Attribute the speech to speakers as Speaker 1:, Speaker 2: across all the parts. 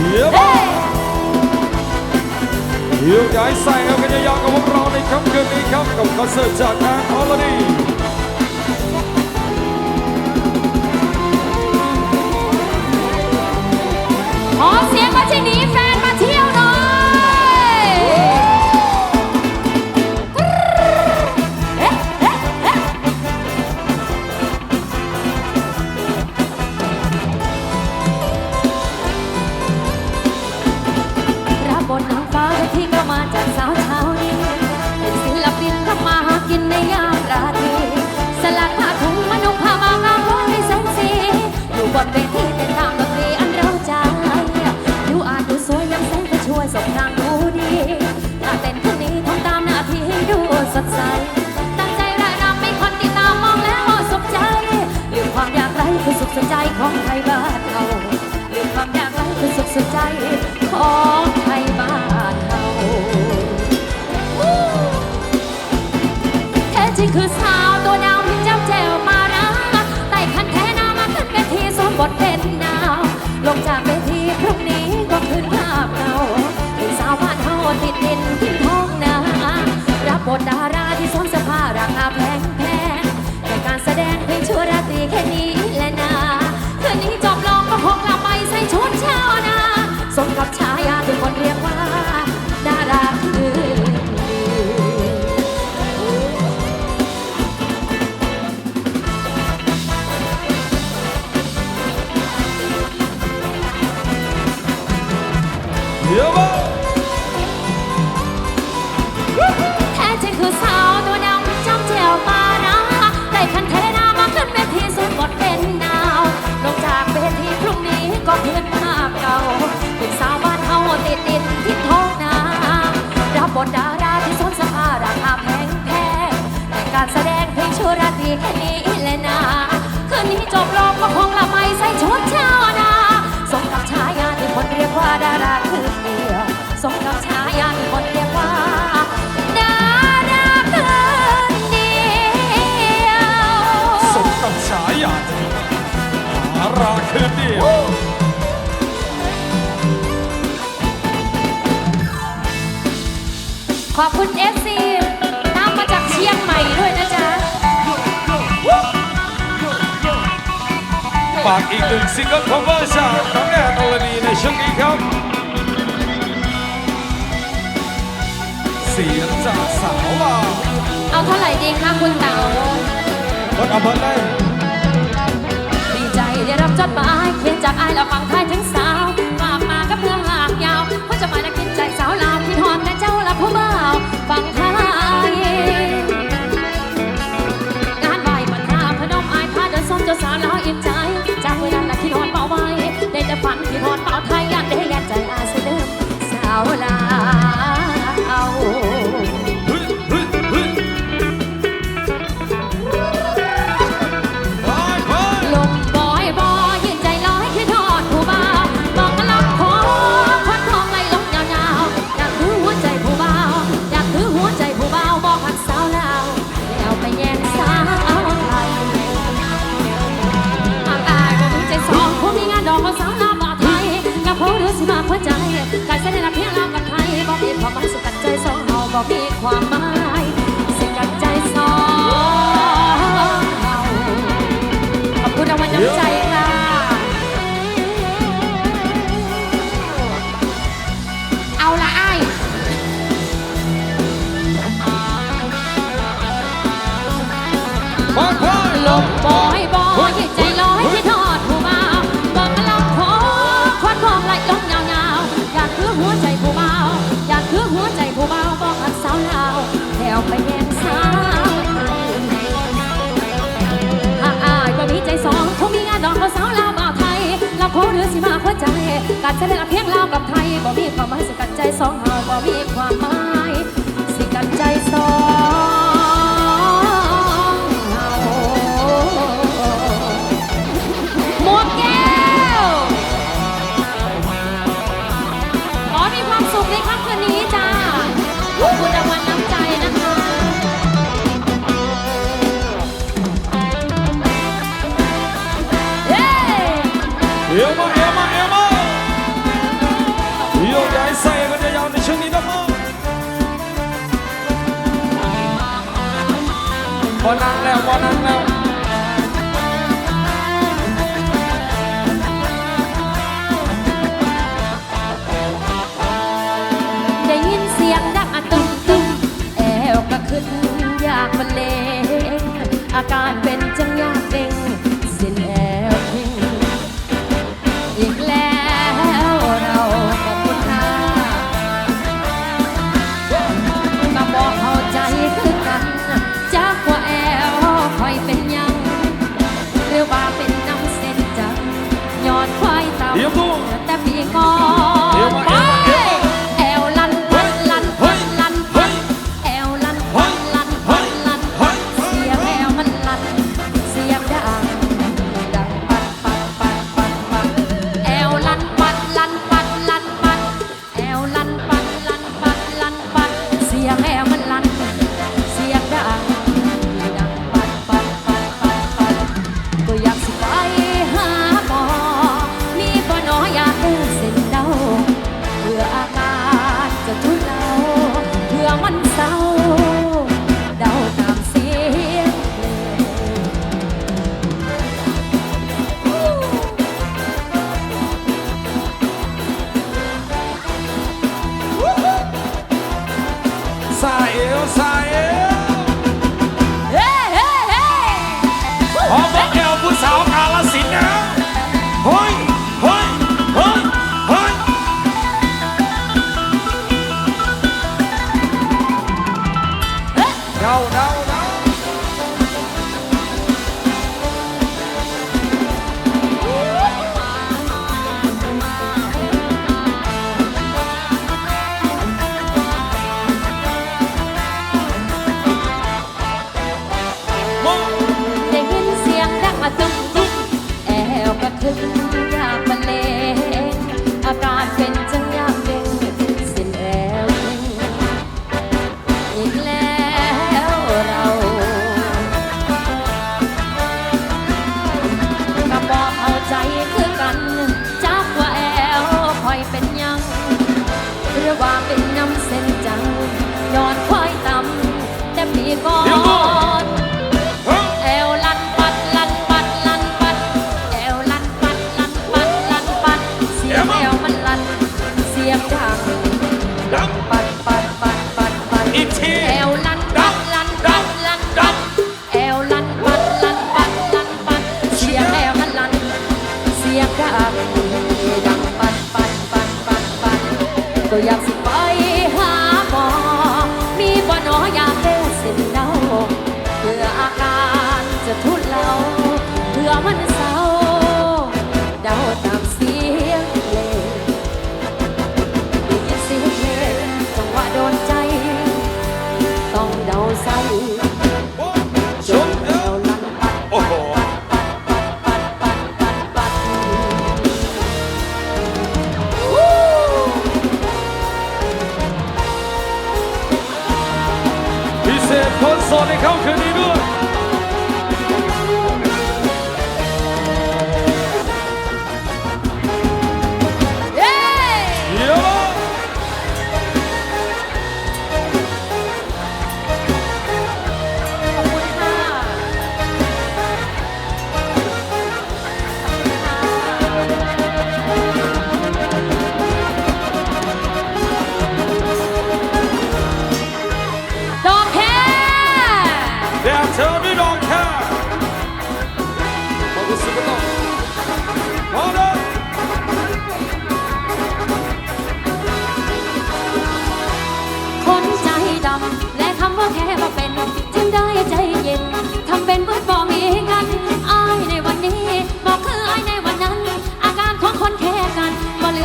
Speaker 1: เยี่ยมเยี่ยมย้ายใส่ครับกันยาวกับพวกเราในค่ำคืนนี้ครับกับคอนเสิร์ตจากทางฮอลลดี
Speaker 2: ขอเสียงมาที่นี้แฟน สดใส ตั้งใจรายรำไม่คนติดตามมองแล้วสมใจลืมความอยากไร้คือสุขสนใจของไทยบ้านเราลืมความอยากไร้คือสุขสนใจของ สมกับชายาทุกคนเรียก แค่นี้แหละนะคืนนี้จบลงก็คงละไม่ใส่ชุดเช้านาสมกับฉายาที่คนเรียกว่าดาราคือเดียวสมกับฉายาที่คนเรียกว่า ดาราคนเดียว
Speaker 1: สมกับฉายาดาราคืนเดียว
Speaker 2: ขอบคุณ FC ตามมาจากเชียงใหม่า
Speaker 1: กอีกหนึ่งซิงเกิล cover จากน้องแอนอลดีในช่วงนี้ครับ เสียงจากสาวลาว
Speaker 2: เอาเท่าไหร่ดีคะคุณเต๋า
Speaker 1: คนเอาเบิร์ดเลย
Speaker 2: ดีใจได้รับจดหมายเขียนจากอายแล้วฟังไทยถึงสา การแสดงเพียงลากับไทยบ่มีความหมายสิกันใจสองเฮาบ่มีความหมายสิกันใจสองเฮาขอบคุณรางวัลน้ำใจค่ะเอาละไอ้าย
Speaker 1: ไปไป
Speaker 2: ลมบอยบ การแสดงเพียงลาวกับไทยบ่มีความหมายสิกันใจสองเฮาบ่มีความหมายสิกันใจส
Speaker 1: อง มัน เดา
Speaker 2: เ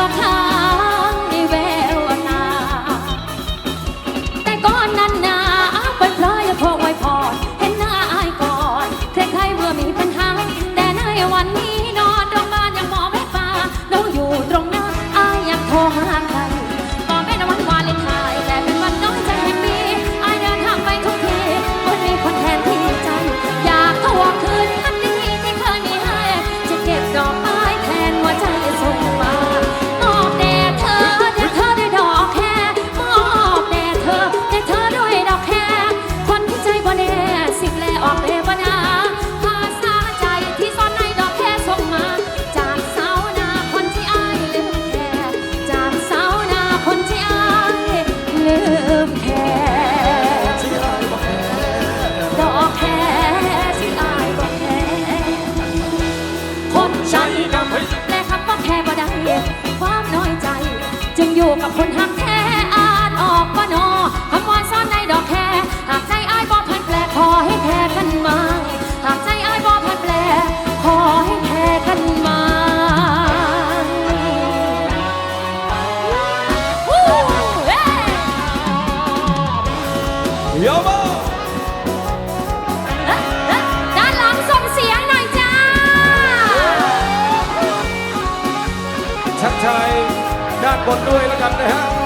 Speaker 2: มา อยู่กับคนหักแท้ ด้วยแล้ว
Speaker 1: กันนะฮะ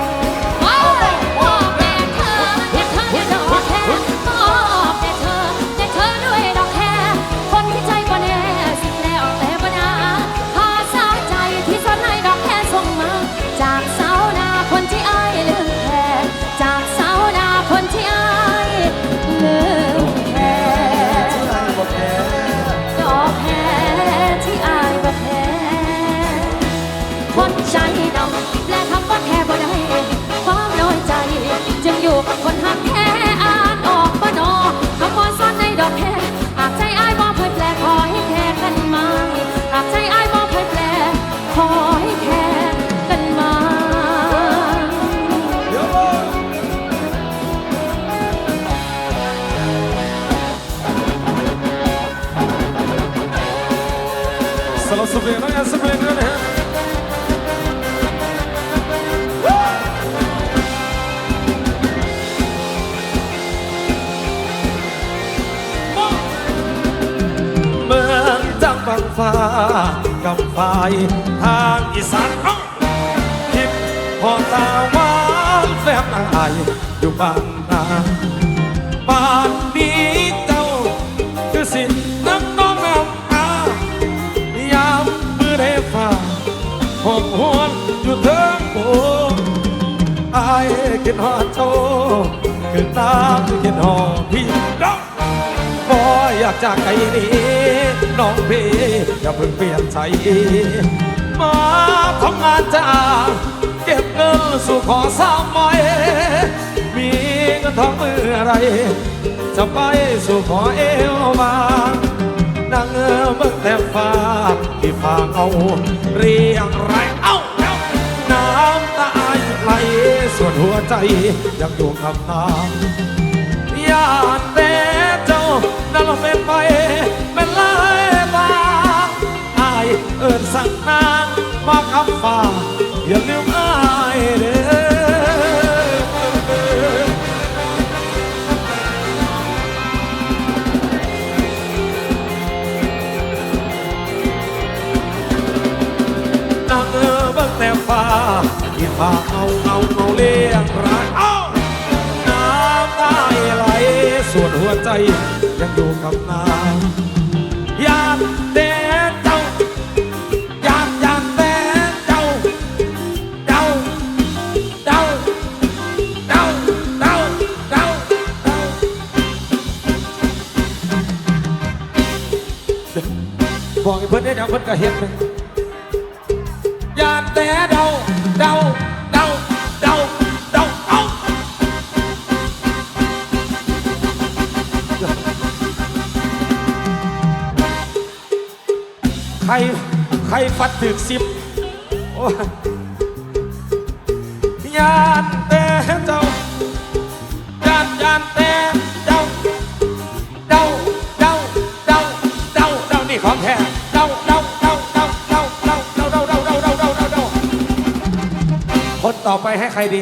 Speaker 1: ฟ้า กับฝ่ายทางอีสานเอ้าคิดพอตาหวานแฟบนางไอายอยู่บ้านนาบ้านนี้เจ้า คือสิน้ำน้องน้ำอายามมือได้ฟ้าหอมหวนอยู่เทิงโบอายคิดหอดเจ้าคือน้ำคิดหอดพี่น้องก็อยากจากไกลนี้ น้องพี่อย่าเพิ่งเปลี่ยนใจมาทำงานจ้าเก็บเงินสู่ขอสาวไม้มีเงินทองเมื่อไร จะไปสู่ขอเอวบางนั่งเบิ่งแต่ฟ้าที่ฟ้าเอาเรียงไรเอ้าน้ำตาไหลส่วนหัวใจยังอยู่กับน้ำญาติแต่เจ้านั่นเป็นไป ที่ฟ้าเอาเอาเอาเลี้ยงรายเอาน้ำตาไหลส่วนหัวใจยังอยู่กับน้ำอยากแต่เจ้าอยากอยากแต่เจ้าเจ้าเจ้าเจ้าเจ้าเจ้าเจ้าบอกให้เพื่อนได้เดี๋ยวเพื่อนก็เห็นเลยอย ใครฟัดถึกสิบยานแต่เจ้ายานยานแต่เจ้าเจ้าเจ้าเจ้าเจ้าเจ้านี่ของแท้เจ้าเจ้าเจ้าเจ้าเจ้าเจ้าเจ้าเจ้าเจ้าเจ้าเจ้าเจ้าเจ้าเจ้าคนต่อไปให้ใครดี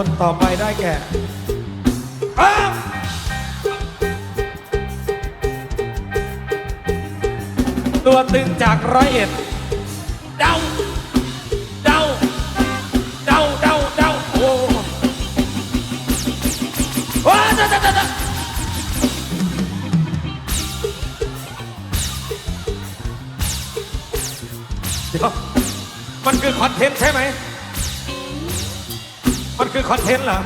Speaker 1: คนต่อไปได้แก่อ้าวตัวตึงจากร้อยเอ็ด เดา เดา เดา เดา เดา โอ้ว้าเดาเดาเดาเดาเดี๋ยวมันคือคอนเทนต์ใช่ไหม มันคือคอนเทนต์เหรอ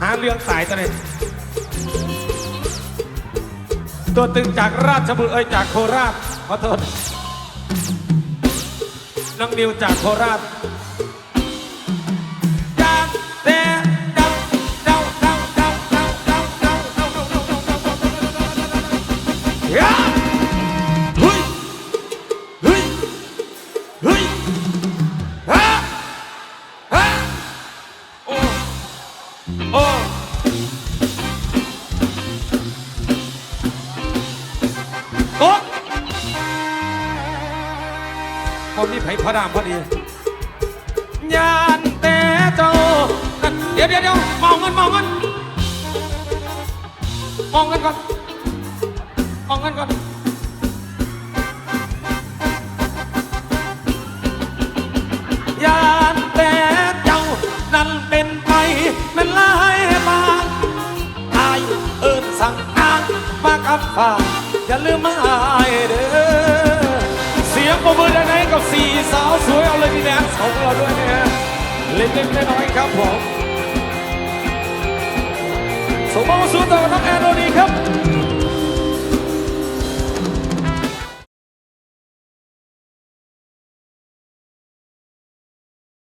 Speaker 1: หาเรื่องสายซะเลยตัวตึงจากราชบุรีเอ้ยจากโคราชขอโทษน้องนิวจากโคราช พระรามพอดียานแต่เจ้านั่นเดี๋ยวเดี๋ยวเดี๋ยวมองเงินมองเงินมองเงินก่อนมองเงินก่อนยานแต่เจ้านั่นเป็นไปเป็นลายบางอายเอิญสั่งนางมากับฝ่าอย่าลืมมาอายเด้อ ปรบมือดังๆกับสี่สาวสวยเอาเลยดีแดนของเราด้วยนะฮะเล็กๆน้อยๆครับผมสมมติสู้ต่อกับน้องแอนโรดีครับ